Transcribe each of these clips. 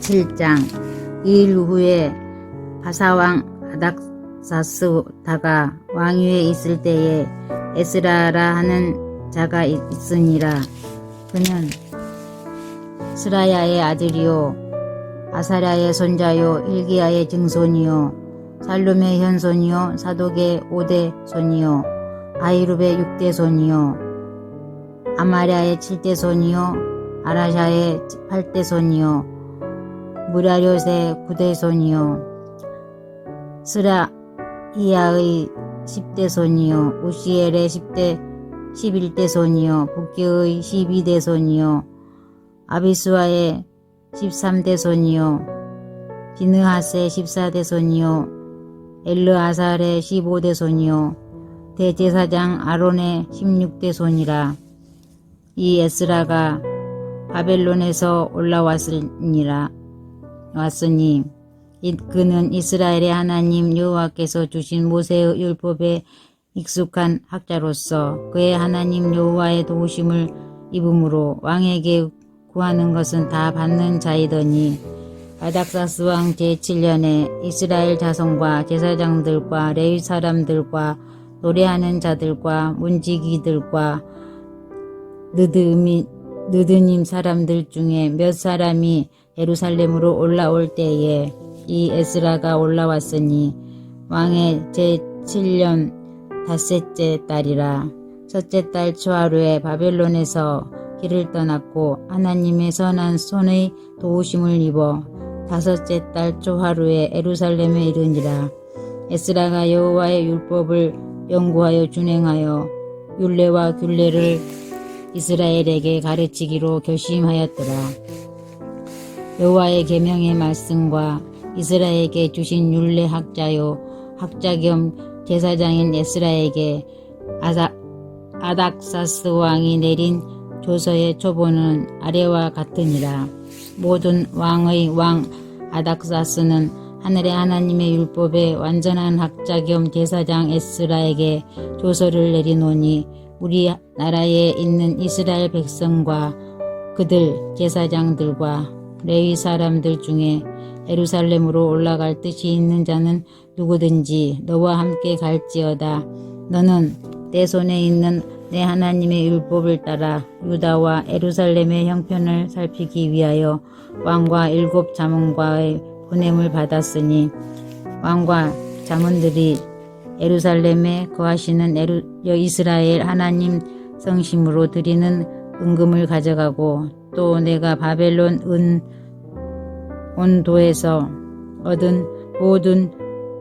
제7장 이일 후에 바사왕 아닥사스다가 왕위에 있을 때에 에스라라 하는 자가 있- 있으니라. 그는 스라야의 아들이요 아사랴의 손자요 일기야의 증손이요 살룸의 현손이요 사독의 오대 손이요 아이룹의 육대 손이요 아마랴의 칠대 손이요 아라샤의 팔대 손이요 무라료의 구대 손이요. 스라이야의 십대 손이요. 우시엘의 십대 십일대 손이요. 북기의 십이대 손이요. 아비스와의 십삼대 손이요. 비느하스의 십사대 손이요. 엘르아살의 십오대 손이요. 대제사장 아론의 십육대 손이라. 이 에스라가 바벨론에서 올라왔으니라 왔으니 이- 그는 이스라엘의 하나님 여호와께서 주신 모세의 율법에 익숙한 학자로서 그의 하나님 여호와의 도우심을 입음으로 왕에게 구하는 것은 다 받는 자이더니 아닥사스 왕 제7년에 이스라엘 자손과 제사장들과 레위 사람들과 노래하는 자들과 문지기들과 느드미, 느드님 사람들 중에 몇 사람이 예루살렘으로 올라올 때에 이 에스라가 올라왔으니 왕의 제7년 닷새째 달이라 첫째 달 초하루에 바벨론에서 길을 떠났고 하나님의 선한 손의 도우심을 입어 다섯째 달 초하루에 에루살렘에 이르니라 에스라가 여호와의 율법을 연구하여 준행하여 율례와 균례를 이스라엘에게 가르치기로 결심하였더라. 여호와의 계명의 말씀과 이스라엘에게 주신 율례 학자요 학자 겸 제사장인 에스라에게 아사, 아닥사스 왕이 내린 조서의 초보는 아래와 같으니라. 모든 왕의 왕 아닥사스는 하늘의 하나님의 율법에 완전한 학자 겸 제사장 에스라에게 조서를 내리노니 우리 나라에 있는 이스라엘 백성과 그들 제사장들과 레위 사람들 중에 예루살렘으로 올라갈 뜻이 있는 자는 누구든지 너와 함께 갈지어다. 너는 내 손에 있는 내 하나님의 율법을 따라 유다와 예루살렘의 형편을 살피기 위하여 왕과 일곱 자문과의 보냄을 받았으니 왕과 자문들이 예루살렘에 거하시는 에루, 여 이스라엘 하나님 성심으로 드리는 은금을 가져가고 또 내가 바벨론 은 온도에서 얻은 모든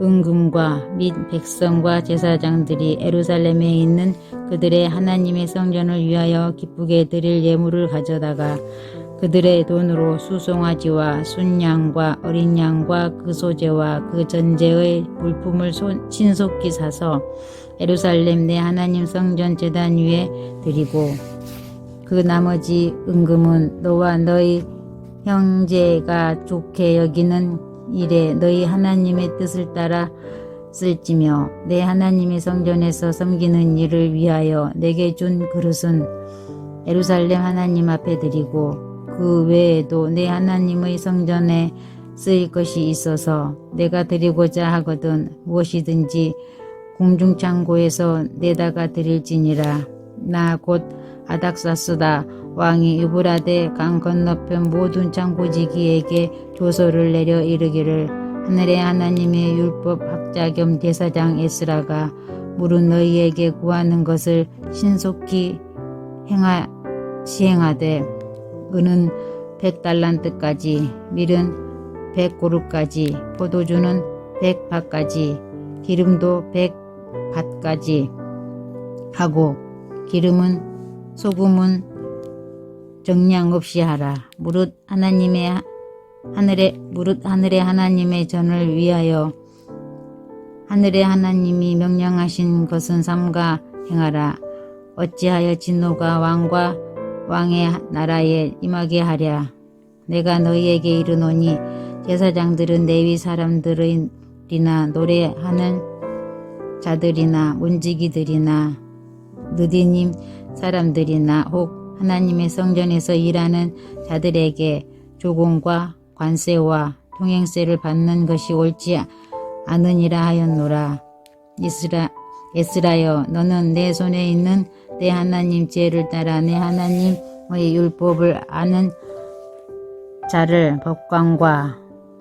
은금과 및 백성과 제사장들이 에루살렘에 있는 그들의 하나님의 성전을 위하여 기쁘게 드릴 예물을 가져다가 그들의 돈으로 수송아지와 순양과 어린 양과 그 소재와 그 전제의 물품을 손- 신속히 사서 에루살렘 내 하나님 성전 제단 위에 드리고 그 나머지 은금은 너와 너희 형제가 좋게 여기는 일에 너희 하나님의 뜻을 따라 쓸지며 내 하나님의 성전에서 섬기는 일을 위하여 내게 준 그릇은 예루살렘 하나님 앞에 드리고 그 외에도 내 하나님의 성전에 쓰일 것이 있어서 내가 드리고자 하거든 무엇이든지 공중창고에서 내다가 드릴지니라 나 곧 아닥사스다. 왕이 유브라데 강 건너편 모든 창고지기에게 조서를 내려 이르기를 하늘의 하나님의 율법 학자 겸 대사장 에스라가 물은 너희에게 구하는 것을 신속히 행하, 시행하되 은은 백 달란트까지 밀은 백 고루까지 포도주는 백 밭까지 기름도 백 밭까지 하고 기름은 소금은 정량 없이 하라. 무릇 하나님의 하- 하늘의 무릇 하늘의 하나님의 전을 위하여 하늘의 하나님이 명령하신 것은 삼가 행하라. 어찌하여 진노가 왕과 왕의 나라에 임하게 하랴. 내가 너희에게 이르노니 제사장들은 내위 사람들이나 노래하는 자들이나 문지기들이나 느디님 사람들이나 혹 하나님의 성전에서 일하는 자들에게 조공과 관세와 통행세를 받는 것이 옳지 않으니라 하였노라. 이스라 에스라여 너는 내 손에 있는 내 하나님 죄를 따라 내 하나님의 율법을 아는 자를 법관과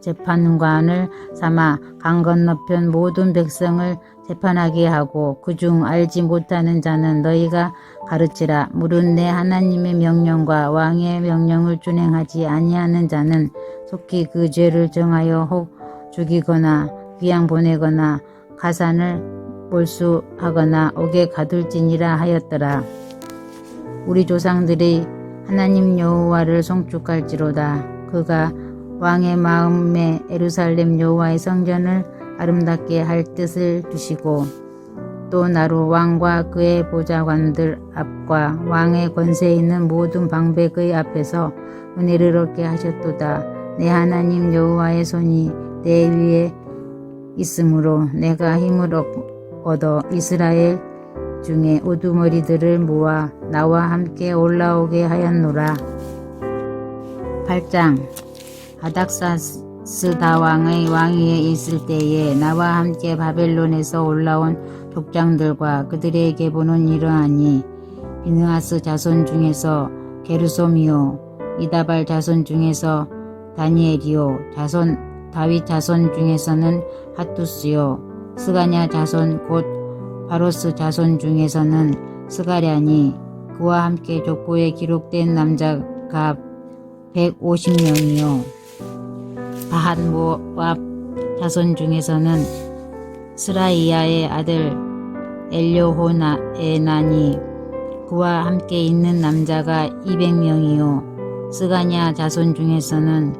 재판관을 삼아 강 건너편 모든 백성을 재판하게 하고 그중 알지 못하는 자는 너희가 가르치라 물은 내 하나님의 명령과 왕의 명령을 준행하지 아니하는 자는 속히 그 죄를 정하여 혹 죽이거나 귀양 보내거나 가산을 몰수하거나 옥에 가둘지니라 하였더라. 우리 조상들이 하나님 여호와를 송축할지로다. 그가 왕의 마음에 에루살렘 여호와의 성전을 아름답게 할 뜻을 주시고 또 나로 왕과 그의 보좌관들 앞과 왕의 권세에 있는 모든 방백의 앞에서 은혜를 얻게 하셨도다. 내 하나님 여호와의 손이 내 위에 있으므로 내가 힘을 얻- 얻어 이스라엘 중에 우두머리들을 모아 나와 함께 올라오게 하였노라. 8장 아닥사 스다 왕의 왕위에 있을 때에 나와 함께 바벨론에서 올라온 족장들과 그들에게 보는 이러하니. 비느하스 자손 중에서 게르솜이요 이다발 자손 중에서 다니엘이요 자손 다윗 자손 중에서는 하투스요 스가냐 자손 곧 바로스 자손 중에서는 스가랴니. 그와 함께 족보에 기록된 남자가 150명이요 바한 모압 자손 중에서는 스라이야의 아들 엘료호나에나니 그와 함께 있는 남자가 200명이요. 스가냐 자손 중에서는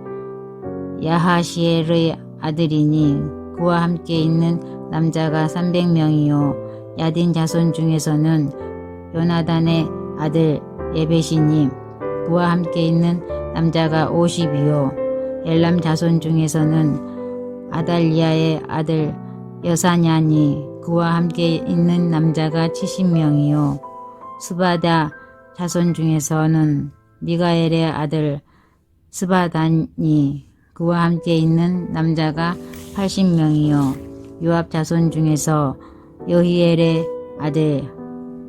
야하시엘의 아들이니 그와 함께 있는 남자가 300명이요. 야딘 자손 중에서는 요나단의 아들 예베시님 그와 함께 있는 남자가 50이요 엘람 자손 중에서는 아달리아의 아들 여사냐니 그와 함께 있는 남자가 70명이요. 스바다 자손 중에서는 미가엘의 아들 스바다니 그와 함께 있는 남자가 80명이요. 요압 자손 중에서 여히엘의 아들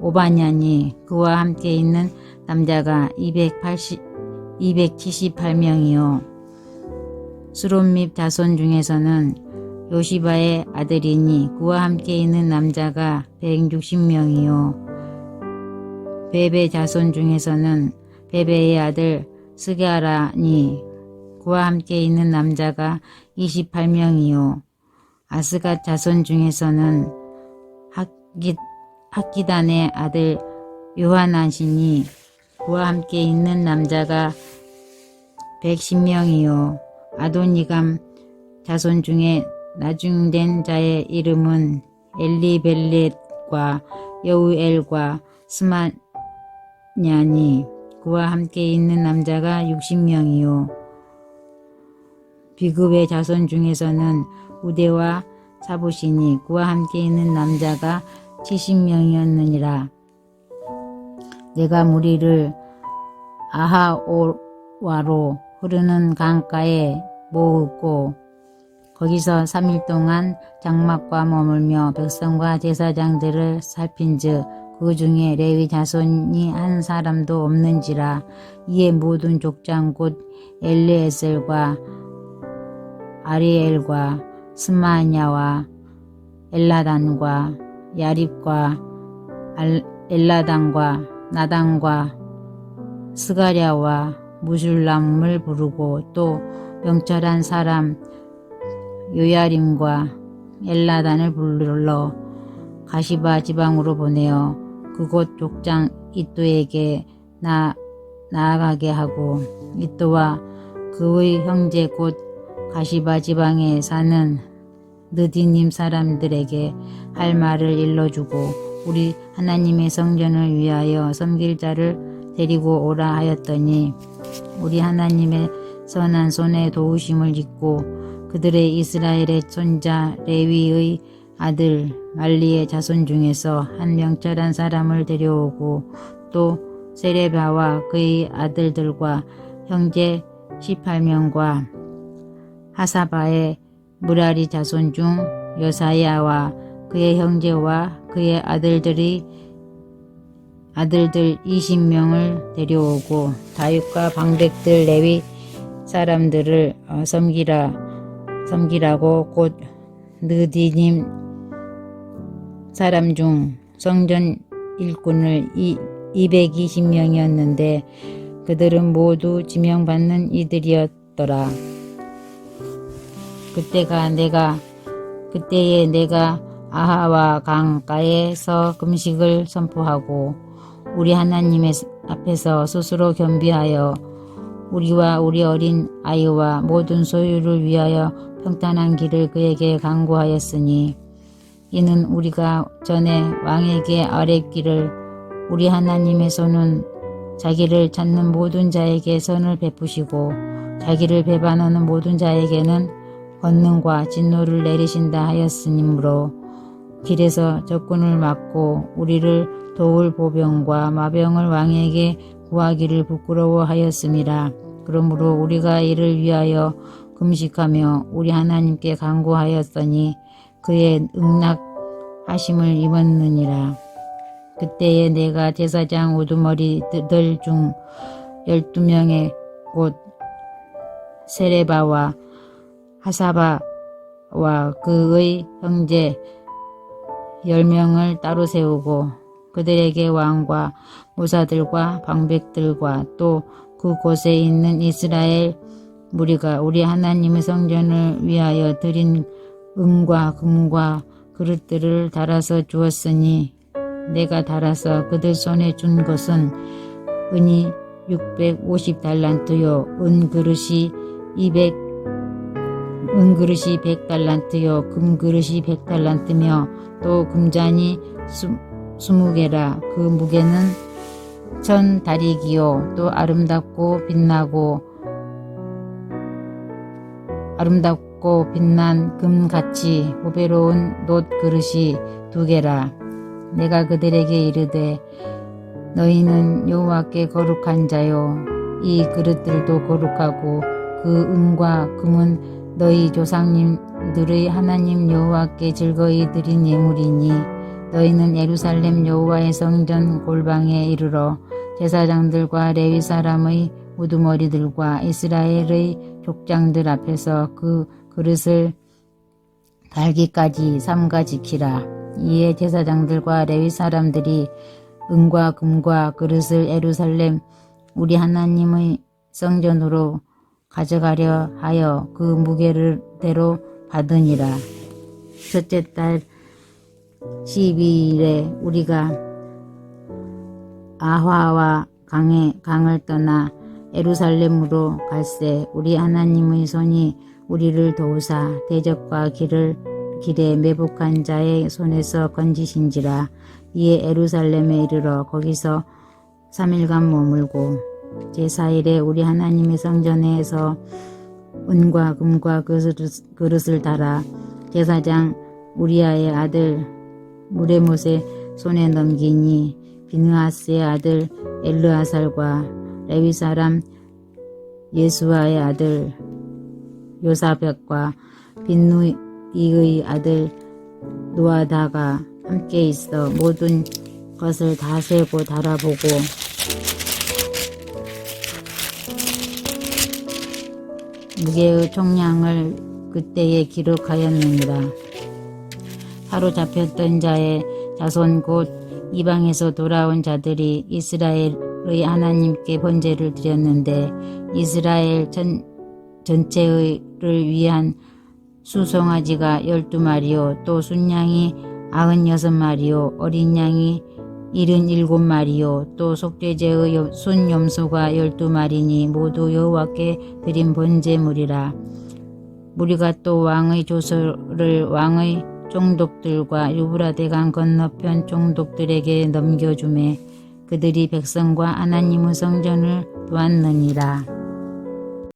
오바냐니 그와 함께 있는 남자가 280 278명이요 수롬립 자손 중에서는 요시바의 아들이니 그와 함께 있는 남자가 160명이요. 베베 자손 중에서는 베베의 아들 스가라니 그와 함께 있는 남자가 28명이요. 아스갓 자손 중에서는 학기, 학기단의 아들 요하나시니 그와 함께 있는 남자가 110명이요 아도니감 자손 중에 나중된 자의 이름은 엘리벨렛과 여우엘과 스마냐니. 그와 함께 있는 남자가 60명이요. 비급의 자손 중에서는 우대와 사부시니 그와 함께 있는 남자가 70명이었느니라. 내가 무리를 아하오와로 흐르는 강가에 모으고 거기서 3일 동안 장막과 머물며 백성과 제사장들을 살핀즉 그 중에 레위 자손이 한 사람도 없는지라 이에 모든 족장 곧 엘리에셀과 아리엘과 스마냐와 엘라단과 야립과 알- 엘라단과 나단과 스가랴와 무술람을 부르고 또 명철한 사람 요야림과 엘라단을 불러 가시바 지방으로 보내어 그곳 족장 이또에게 나, 나아가게 하고 이또와 그의 형제 곧 가시바 지방에 사는 느디님 사람들에게 할 말을 일러주고 우리 하나님의 성전을 위하여 섬길 자를 데리고 오라 하였더니 우리 하나님의 선한 손에 도우심을 잊고 그들의 이스라엘의 손자 레위의 아들 말리의 자손 중에서 한 명철한 사람을 데려오고 또 세레바와 그의 아들들과 형제 18명과 하사바의 무라리 자손 중 여사야와 그의 형제와 그의 아들들이 아들들 20명을 데려오고 다윗과 방백들 레위 사람들을 어, 섬기라 섬기라고 곧 느디님 사람 중 성전 일꾼을 220명이었는데 그들은 모두 지명받는 이들이었더라. 그때가 내가 그때에 내가 아하와 강가에서 금식을 선포하고 우리 하나님의 앞에서 스스로 겸비하여 우리와 우리 어린 아이와 모든 소유를 위하여 평탄한 길을 그에게 강구하였으니 이는 우리가 전에 왕에게 아뢰기를 우리 하나님의 손은 자기를 찾는 모든 자에게 선을 베푸시고 자기를 배반하는 모든 자에게는 권능과 진노를 내리신다 하였으므로 길에서 적군을 막고 우리를 도울 보병과 마병을 왕에게 구하기를 부끄러워하였음이라. 그러므로 우리가 이를 위하여 금식하며 우리 하나님께 간구하였더니 그의 응낙하심을 입었느니라. 그때에 내가 제사장 우두머리들 중 열두 명의 곧 세레바와 하사바와 그의 형제 열 명을 따로 세우고 그들에게 왕과 무사들과 방백들과 또 그곳에 있는 이스라엘 무리가 우리 하나님의 성전을 위하여 드린 은과 금과 그릇들을 달아서 주었으니 내가 달아서 그들 손에 준 것은 은이 650 달란트요. 은 그릇이 200 은그릇이 100달란트요. 금그릇이 100달란트며 또 금잔이 20개라 그 무게는 천 다리기요. 또 아름답고 빛나고 아름답고 빛난 금같이 보배로운 놋 그릇이 두 개라. 내가 그들에게 이르되 너희는 여호와께 거룩한 자요. 이 그릇들도 거룩하고 그 은과 금은 너희 조상님 들의 하나님 여호와께 즐거이 드린 예물이니 너희는 예루살렘 여호와의 성전 골방에 이르러 제사장들과 레위 사람의 우두머리들과 이스라엘의 족장들 앞에서 그 그릇을 달기까지 삼가 지키라. 이에 제사장들과 레위 사람들이 은과 금과 그릇을 예루살렘 우리 하나님의 성전으로 가져가려 하여 그 무게를 대로 받으니라. 첫째 달 12일에 우리가 아화와 강에 강을 떠나 예루살렘으로 갈새 우리 하나님의 손이 우리를 도우사 대적과 길을 길에 매복한 자의 손에서 건지신지라 이에 예루살렘에 이르러 거기서 3일간 머물고 제4일에 우리 하나님의 성전에서 은과 금과 그릇- 그릇을 달아 제사장 우리아의 아들 무레못의 손에 넘기니 비느하스의 아들 엘르아살과 레위 사람 예수아의 아들 요사벽과 빈누이의 아들 노아다가 함께 있어 모든 것을 다 세고 달아보고 무게의 총량을 그때에 기록하였느니라. 사로잡혔던 자의 자손 곧 이방에서 돌아온 자들이 이스라엘의 하나님께 번제를 드렸는데 이스라엘 전, 전체를 위한 수송아지가 열두 마리요 또 순양이 아흔여섯 마리요 어린 양이 일흔일곱 마리요 또 속죄제의 요- 순염소가 열두 마리니 모두 여호와께 드린 번제물이라 무리가 또 왕의 조서를 왕의 종독들과 유브라데강 건너편 종독들에게 넘겨주매 그들이 백성과 하나님의 성전을 도왔느니라.